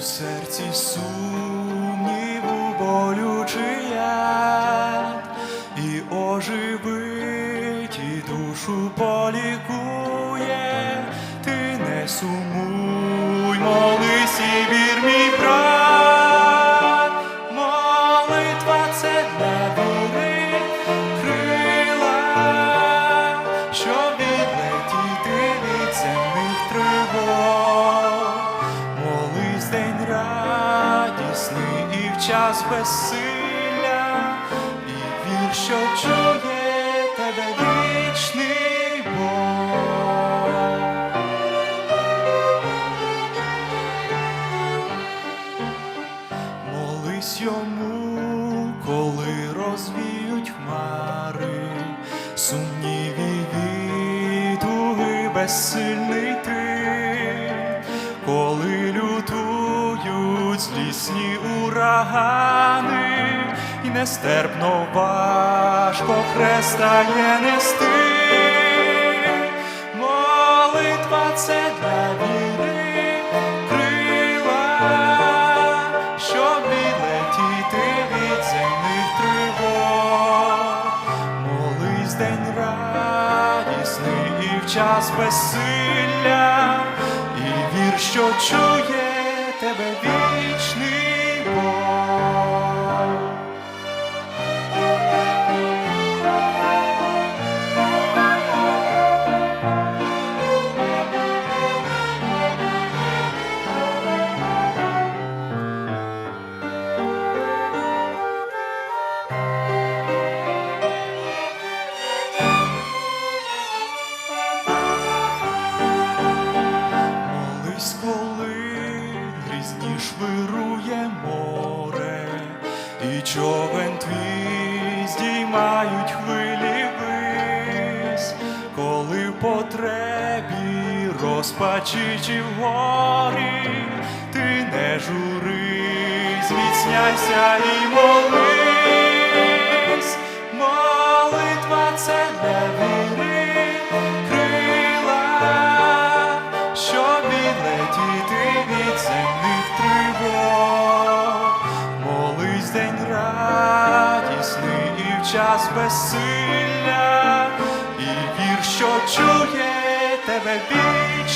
У серці сумніву болючий яд, і оживить, і душу полікує, ти не сумуй, час безсилля, і вір, що чує тебе вічний Бог. Молись йому, коли розвіють хмари, сумніві відуги безсильний лютують урагани, і нестерпно важко хрестає нести. Молитва це для віри крила, щоб відлетіти від земних тривог. Молись день радісний і в час безсилля, і вір, що чує тебе вічний і човен твій здіймають хвилі вись, коли в потребі розпачі чи в горі, ти не журись, зміцняйся і молись, молитва це для віри крила, щоб відлетіти від земних тривог. Молись день радісний і в час безсилля, і вір, що чує тебе вічний